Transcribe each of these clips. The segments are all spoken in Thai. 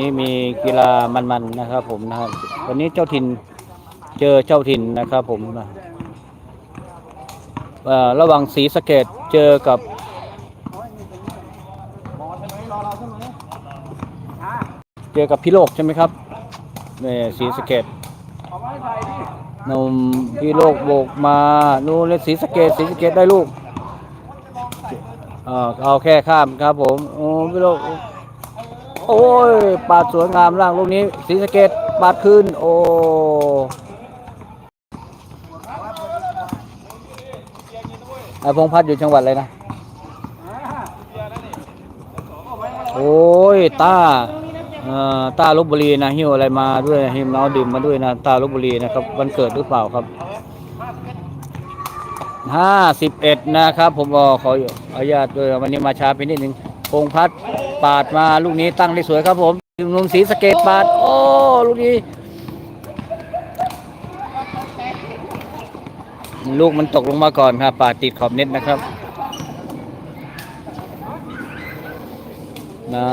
นี่มีกีฬามันๆนะครับ ผมนะครับวันนี้เจ้าถิ่นเจอเจ้าถิ่นนะครับ ผมระหว่างศรีสะเกดเจอกับเจอกับพี่โลกใช่ไหมครับนี่ศรีสะเกดนมพี่โลกโบกมานู่นเลยศรีสะเกดศรีสะเกดได้ลูกเอาแค่ข้ามครับ ผมโอ้พี่โลก โอ้ย ปาดสวยงามล่างลูกนี้ศรีสเกดปาดขึ้น โอ้ไอพงพัฒน์อยู่จังหวัดอะไรนะ โอ้ยตาอ่อต้าลบบุรีนะหิ้วอะไรมาด้วยหิ้วเมาดื่มมาด้วยนะตาลบบุรีนะครับวันเกิดหรือเปล่าครับห้าสิบเอ็ดนะครับ ผมก็ขออนุญาตด้วยวันนี้มาช้าไปนิดนึงพงพัฒน์ ปาดมาลูกนี้ตั้งได้สวยครับผมหนุ่มศรีสเกดปาด โอ้ ลูกนี้ ลูกมันตกลงมาก่อนครับปาดติดขอบเน็ตนะครับน่า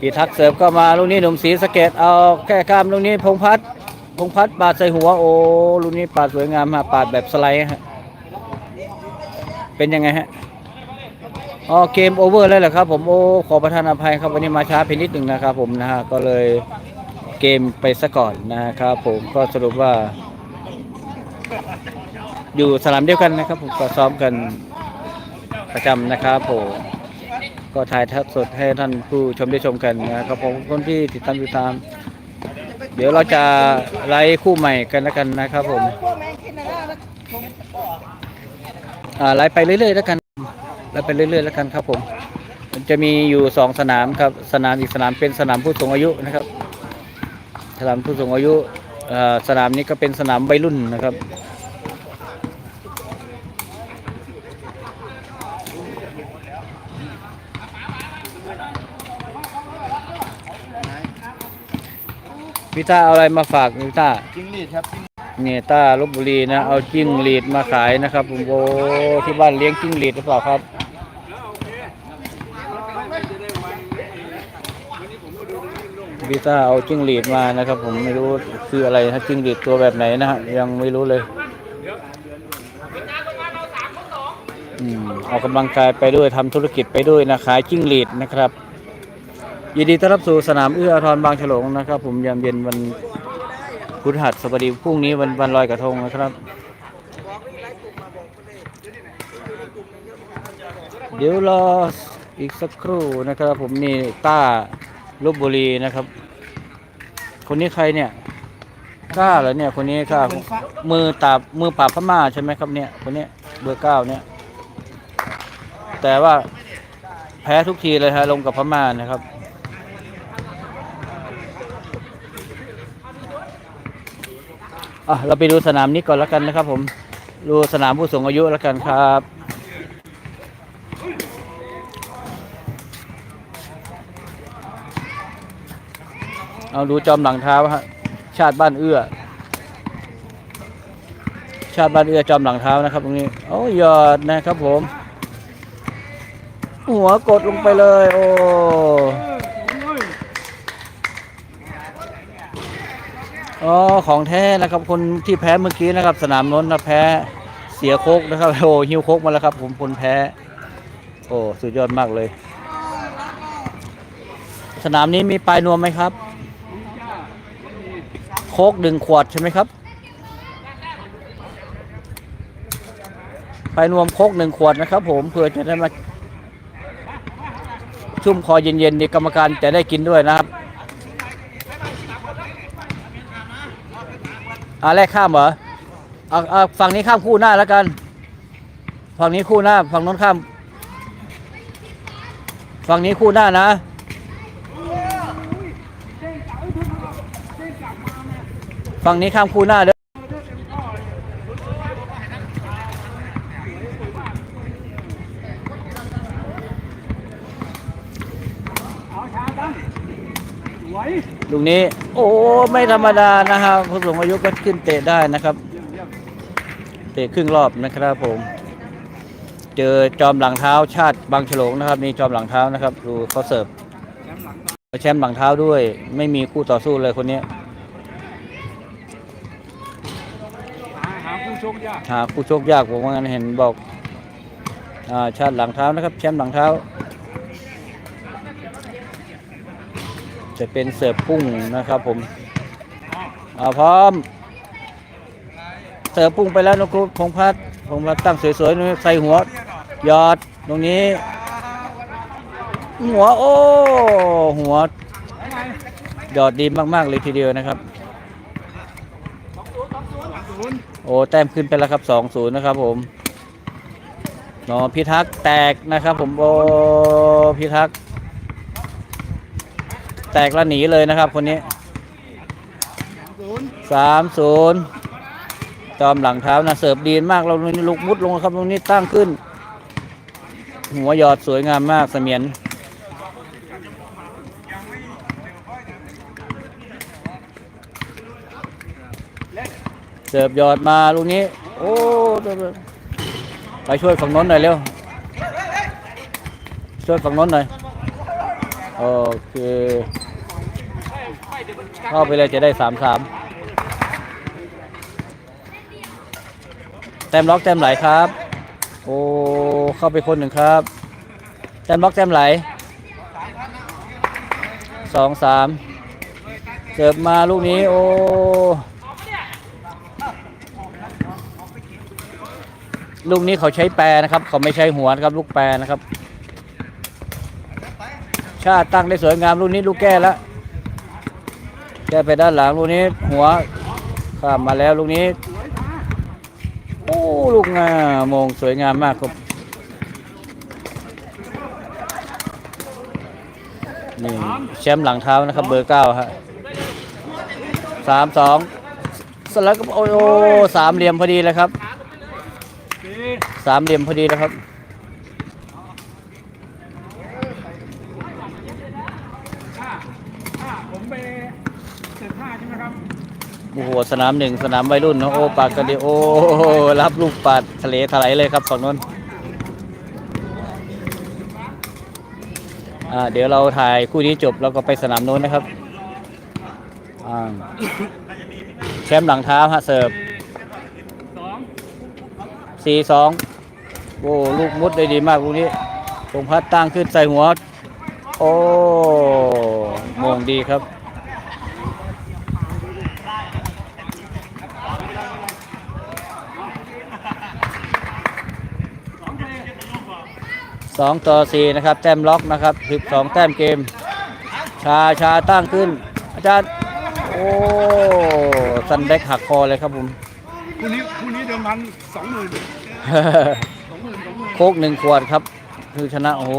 ปีทักเสิร์ฟก็มาลูกนี้หนุ่มศรีสเกดเอาแค่ข้ามลูกนี้พงพัฒพงพัฒปาดใส่หัว โอ้ลูกนี้ปาดสวยงามฮะปาดแบบสไลด์ฮะเป็นยังไงฮะ อ๋อเกมโอเวอร์แล้วเหรอครับผมโอ้ขอประทานอภัยครับวันนี้มาช้าไปนิดหนึ่งนะครับผมนะฮะก็เลยเกมไปซะก่อนนะครับผมก็สรุปว่า อยู่สนามเดียวกันนะครับผมก็ซ้อมกันประจำนะครับผมก็ถ่ายทอดสดให้ท่านผู้ชมได้ชมกันนะครับผมคนที่ติดตามติดตาม เดี๋ยวเราจะไลฟ์คู่ใหม่กันแล้วกันนะครับผมอ่าไลฟ์ไปเรื่อยๆแล้วกัน ไลฟ์ไปเรื่อยๆแล้วกันครับผม มันจะมีอยู่สองสนามครับ สนามอีกสนามเป็นสนามผู้สูงอายุนะครับ สนามผู้สูงอายุอ่าสนามนี้ก็เป็นสนามวัยรุ่นนะครับพี่ต้าเอาอะไรมาฝากพี่ต้าจิ้งหรีดครับจิ้งเนี่ยต้าลบบุรีนะ เอาจิ้งหรีดมาขายนะครับผมโอ้ที่บ้านเลี้ยงจิ้งหรีดหรือเปล่าครับ พี่ต้าเอาจิ้งหรีดมานะครับ ผมไม่รู้คืออะไรนะจิ้งหรีดตัวแบบไหนนะฮะยังไม่รู้เลยออกกำลังกายไปด้วยทำธุรกิจไปด้วยนะขายจิ้งหรีดนะครับยินดีต้อนรับสู่สนามเอื้ออาทรบางฉลงนะครับ ผมยามเย็นวันพุธหัสบดีพรุ่งนี้วันวันลอยกระทงนะครับ เดี๋ยวรออีกสักครู่นะครับ ผมนี่ต้า ลบบุรีนะครับ คนนี้ใครเนี่ยกล้าเหรอเนี่ยคนนี้กล้ามือตาบมือปราบพม่าใช่ไหมครับเนี่ยคนนี้เบอร์เก้าเนี่ย แต่ว่าแพ้ทุกทีเลยฮะลงกับพม่านะครับ อะเราไปดูสนามนี้ก่อนแล้วกันนะครับ ผม ดูสนามผู้สูงอายุแล้วกันครับ เอาดูจอมหลังเท้าฮะชาติบ้านเอื้อ ชาติบ้านเอื้อจอมหลังเท้านะครับ ตรงนี้โอ้ยอดนะครับผม หัวกดลงไปเลย โอ้อ๋อของแท้นะครับ คนที่แพ้เมื่อกี้นะครับ สนามน้นนะแพ้เสียโคกนะครับโอ้หิวโคกมาแล้วครับ ผมคนแพ้ โอ้สุดยอดมากเลย สนามนี้มีปลายนวมไหมครับ คกหนึ่งขวดใช่ไหมครับไปนวมโคกหนึ่งขวดนะครับ ผมเพื่อจะได้มาชุ่มคอเย็นๆนี่กรรมการจะได้กินด้วยนะครับอาแรกข้ามเหรอเอาเอาฝั่งนี้ข้ามคู่หน้าแล้วกัน ฝั่งนี้คู่หน้า ฝั่งนู้นข้าม ฝั่งนี้คู่หน้านะ ฝั่งนี้ข้ามคู่หน้าเด้อลูกนี้ โอ้ไม่ธรรมดานะครับผู้สูงอายุก็ขึ้นเตะได้นะครับ เตะครึ่งรอบนะครับผม เจอจอมหลังเท้าชาติบางฉลงนะครับนี่จอมหลังเท้านะครับ ดูเขาเสิร์ฟแชมป์หลังเท้าด้วย ไม่มีคู่ต่อสู้เลยคนนี้าหาผู้ชกยากหาคู่ชกยากผมว่างั้นเห็นบอกอ่าชาติหลังเท้านะครับ แชมป์หลังเท้า จะเป็นเสิร์ฟพุ่งนะครับผมอ่าพร้อม เสิร์ฟพุ่งไปแล้วนะครูพงพัฒน์พงพัฒน์ตั้งสวยๆนู่ใส่หัวหยอดตรงนี้ หัวโอ้ หัว ยอดดีมากๆเลยทีเดียวนะครับ โอ้แต้มขึ้นไปแล้วครับสองศูนย์นะครับผมนอพิทักษ์แตกนะครับ ผมโอ้พิทักษ์แตกแล้วหนีเลยนะครับ คนนี้สามศูนย์จอมหลังเท้านะเสิร์ฟดีมากเรานี่ลุกมุดลงครับตรงนี้ตั้งขึ้น หัวยอดสวยงามมากเสมียน เสิร์ฟยอดมาลูกนี้ โอ้ไปช่วยฝั่งน้นหน่อยเร็ว ช่วยฝั่งน้นหน่อย โอเค เข้าไปเลยจะได้สามสามแต้มล็อกแต้มไหลครับ โอ้ เข้าไปคนหนึ่งครับ แต้มล็อกแต้มไหลสองสามเสิร์ฟมาลูกนี้ โอ้ ลูกนี้เขาใช้แปรนะครับ เขาไม่ใช้หัวนะครับ ลูกแปรนะครับ ชาติตั้งได้สวยงามลูกนี้ลูกแก้แล้วแก้ไปด้านหลังลูกนี้ หัวข้ามมาแล้วลูกนี้โอ้ลูกงามงสวยงามมากครับนี่แชมป์หลังเท้านะครับ เบอร์เก้าฮะสามสองสลับกับโอ้โอ้สามเหลี่ยมพอดีเลยครับ สามเหลี่ยมพอดีแล้วครับห้าห้าผมไปเจ็ดห้าใช่ไหมครับ โอ้โหสนามหนึ่งสนามวัยรุ่นเนอะโอ้ปากกันดีโอ้รับลูกปาดทะเลถลายเลยครับฝั่งนู้นอ่าเดี๋ยวเราถ่ายคู่นี้จบแล้วก็ไปสนามโน้นนะครับอ่าแชมป์หลังเท้าฮะเสิร์ฟสอง สี่สอง โอ้ลูกมุดได้ดีมากลูกนี้พงพัดตั้งขึ้นใส่หัว โอ้มงดีครับสองต่อสี่นะครับ แต้มล็อกนะครับสิบสองแต้มเกม ชาชาตั้งขึ้น อาจารย์ โอ้ซันแบ็กหักคอเลยครับผมคู่นี้คู่นี้เดิมพันสองหมื่น สองหมื่นสองหมื่นโคกหนึ่งขวดครับ คือชนะโอ้โห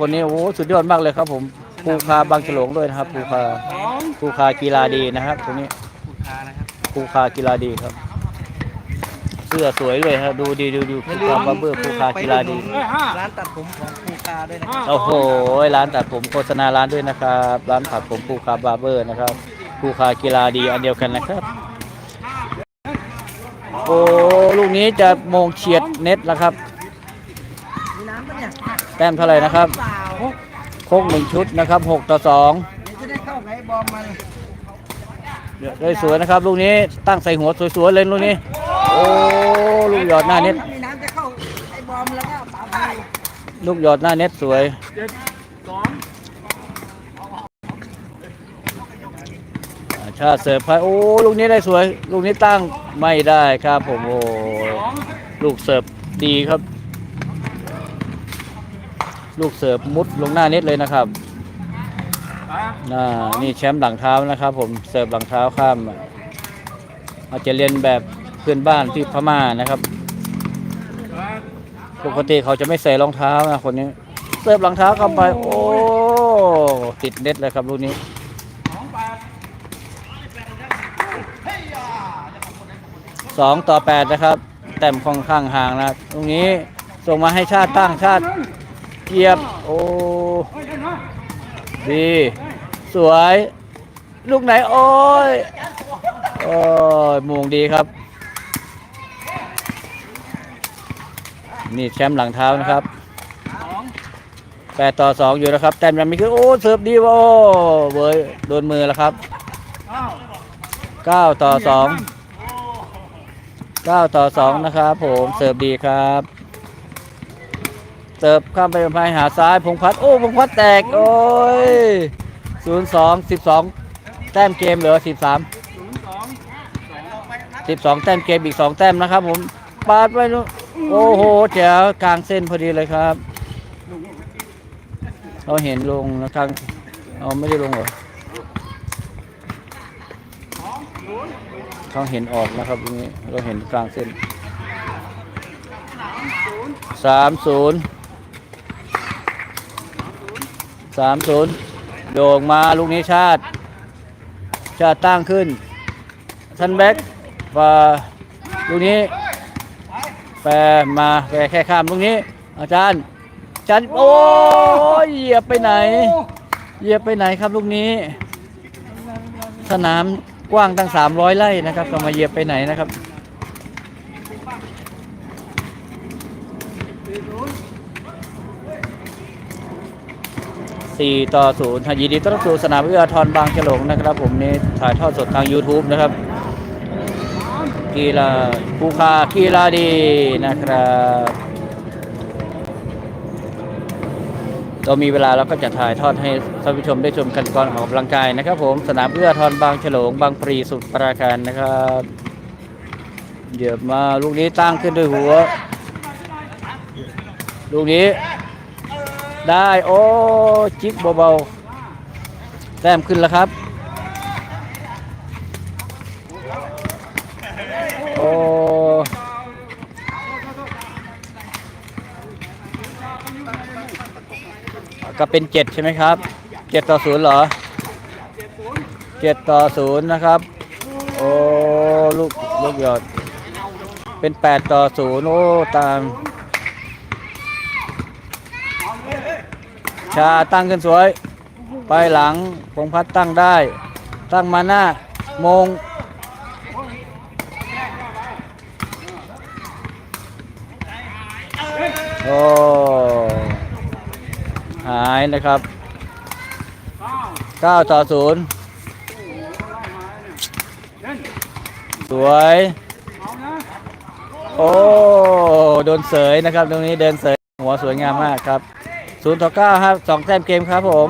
คนนี้โอ้โหสุดยอดมากเลยครับ ผมภูคาบางฉลงด้วยนะครับภูคาสองภูคากีฬาดีนะครับคนนี้ผูกคานะครับภูคากีฬาดีครับ เสื้อสวยเลยครับดูดีดูดูภูคาบาร์เบอร์ภูคากีฬาดีเอ้ยห้าร้านตัดผมของภูคาด้วยนะห้าโอ้โหร้านตัดผมโฆษณาร้านด้วยนะครับ ร้านตัดผมภูคาบาร์เบอร์นะครับภูคากีฬาดีอันเดียวกันนะครับโอ้ลูกนี้จะมงเฉียดเน็ตแล้วครับมีน้ำปะเนี่ย แต้มเท่าไหร่นะครับเปล่าโคกหนึ่งชุดนะครับหกต่อสองเดี๋ยวจะได้เข้าไงบอมมันได้สวยนะครับลูกนี้ตั้งใส่หัวสวยๆเลยลูกนี้ โอ้ลูกหยอดหน้าเน็ตถ้ามีน้ำจะเข้าไอ้บอมแล้วก็ปาไปลูกหยอดหน้าเน็ตสวยเจ็ดสองอ่าชาติเสิร์ฟไปโอ้ลูกนี้ได้สวย ลูกนี้ตั้งไม่ได้ครับผมโอ้สองลูกเสิร์ฟดีครับ ลูกเสิร์ฟมุดลงหน้าเน็ตเลยนะครับสามน่านี่แชมป์หลังเท้านะครับ ผมเสิร์ฟหลังเท้าข้าม อาจจะเรียนแบบเพื่อนบ้านที่พม่านะครับแปดปกติเขาจะไม่ใส่รองเท้านะคนนี้เสิร์ฟรองเท้าเข้าไป โอ้ติดเน็ตเลยครับลูกนี้สองแปดสองต่อแปดนะครับ แต้มค่อนข้างห่างนะตรงนี้ส่งมาให้ชาติตั้งชาติ เกียบ โอ้ ดี สวย ลูกไหน โอ้ย โอ้ยมงดีครับ นี่แชมป์หลังเท้านะครับแปดต่อสองอยู่นะครับ แต้มยังไม่ขึ้น โอ้ เสิร์ฟดีวะโอ้เบยโดนมือแล้วครับเก้าต่อสองเก้าต่อสองนะครับ ผม เสิร์ฟดีครับ เสิร์ฟข้ามไปไปหาซ้ายพงพัฒน์โอ้พงพัฒน์แตก โอ้ยศูนย์สองสิบสองแต้มเกมเหลือสิบสามสิบสองแต้มเกมอีกสองแต้มนะครับผมปาดไว้นู่นโอ้โหแจ๋วกลางเส้นพอดีเลยครับ เราเห็นลงนะกลางเอาไม่ได้ลงเหรอเขาเห็นออกนะครับตรงนี้เราเห็นกลางเส้นสามศูนย์ สามศูนย์โด่งมาลูกนี้ชาติ ชาติตั้งขึ้นทันแบ็กว่าลูกนี้แปรมาแปรแค่ข้ามลูกนี้ อาจารย์อาจารย์โอ้ยเหยียบไปไหน เหยียบไปไหนครับลูกนี้ สนามกว้างตั้ง300ไร่นะครับก็มาเหยียบไปไหนนะครับ 4 ต่อ0ทายินดีต้อนรับสู่สนามเอื้ออาทรบางฉลงนะครับ ผมนี่ถ่ายทอดสดทาง YouTube นะครับ กีฬาภูคากีฬาดีนะครับเรามีเวลาเราก็จะถ่ายทอดให้ท่านผู้ชมได้ชมกันก่อนออกกำลังกายนะครับ ผมสนามเอื้ออาทรบางฉลงบางปรีสุดปราการนะครับเหยียบมาลูกนี้ตั้งขึ้นด้วยหัว ลูกนี้ ได้ โอ้ จิกเบาๆ แต้มขึ้นแล้วครับ โอ้ก็เป็นเจ็ดใช่ไหมครับเจ็ดต่อศูนย์เหรอเจ็ดต่อศูนย์นะครับ โอ้ ลูก ลูกหยอด เป็นแปดต่อศูนย์โอ้ ตาม ชาตั้งขึ้นสวย ไปหลังพงพัดตั้งได้ ตั้งมาหน้ามงโอ้หายนะครับเก้า9ต่อ 0 สวย โอ้ โดนเสยนะครับ ตรงนี้เดินเสย หัวสวยงามมากครับ 0ต่อ9ครับ2แต้มเกมครับผม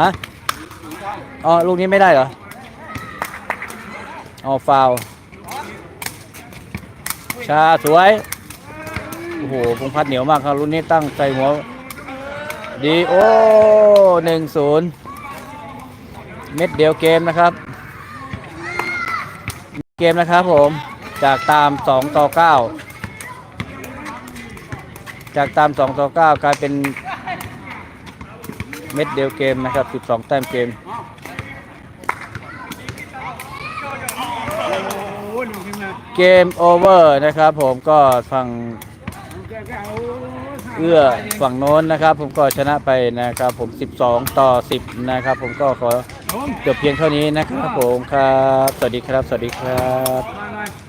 ฮะอ๋อลูกนี้ไม่ได้เหรออ๋อฟาวชาสวย โอ้โหพงพัดเหนียวมากครับ รุ่นนี้ตั้งใจหัว ดีโอหนึ่งศูนย์เม็ดเดียวเกมนะครับ เกมนะครับผม จากตาม2ต่อ9 จากตาม2ต่อ9กลายเป็นเม็ดเดียวเกมนะครับ 12 แต้มเกมเกมโอเวอร์นะครับผมก็ฝั่งเอื้อฝั่งโน้นนะครับ ผมก็ชนะไปนะครับ ผม 12 ต่อ 10 นะครับ ผมก็ขอจบเพียงเท่านี้นะครับผมครับ สวัสดีครับ สวัสดีครับ